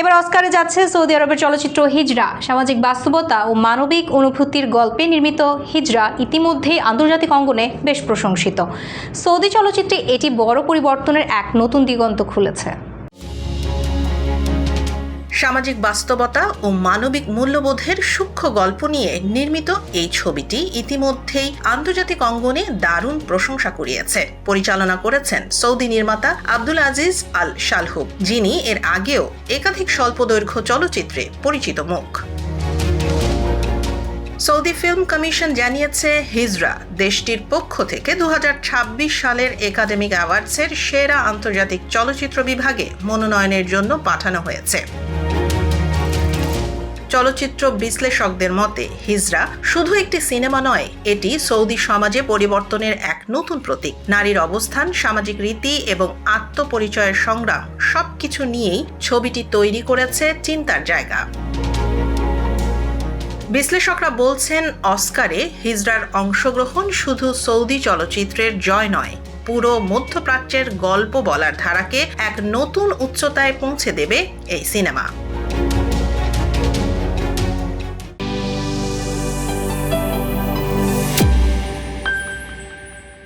এবার অস্কারে যাচ্ছে সৌদি আরবের চলচ্চিত্র হিজরা। সামাজিক বাস্তবতা ও মানবিক অনুভূতির গল্পে নির্মিত হিজরা ইতিমধ্যেই আন্তর্জাতিক অঙ্গনে বেশ প্রশংসিত। সৌদি চলচ্চিত্রে এটি বড় পরিবর্তনের এক নতুন দিগন্ত খুলেছে। সামাজিক বাস্তবতা ও মানবিক মূল্যবোধের সূক্ষ্ম গল্প নিয়ে নির্মিত এই ছবিটি ইতিমধ্যেই আন্তর্জাতিক অঙ্গনে দারুণ প্রশংসা কুড়িয়েছে। পরিচালনা করেছেন সৌদি নির্মাতা আব্দুল আজিজ আল শালহুব, যিনি এর আগেও একাধিক স্বল্পদৈর্ঘ্য চলচ্চিত্রে পরিচিত মুখ। সৌদি ফিল্ম কমিশন জানিয়েছে, হিজরা দেশটির পক্ষ থেকে দু হাজার ছাব্বিশ সালের একাডেমিক অ্যাওয়ার্ডসের সেরা আন্তর্জাতিক চলচ্চিত্র বিভাগে মনোনয়নের জন্য পাঠানো হয়েছে। চলচ্চিত্র বিশ্লেষকদের মতে, হিজরা শুধু একটি সিনেমা নয়, এটি সৌদি সমাজে পরিবর্তনের এক নতুন প্রতীক। নারীর অবস্থান, সামাজিক রীতি এবং আত্মপরিচয়ের সংগ্রাম সবকিছু নিয়েই ছবিটি তৈরি করেছে চিন্তার জায়গা। বিশ্লেষকরা বলছেন, অস্কারে হিজরার অংশগ্রহণ শুধু সৌদি চলচ্চিত্রের জয় নয়, পুরো মধ্যপ্রাচ্যের গল্প বলার ধারাকে এক নতুন উচ্চতায় পৌঁছে দেবে এই সিনেমা।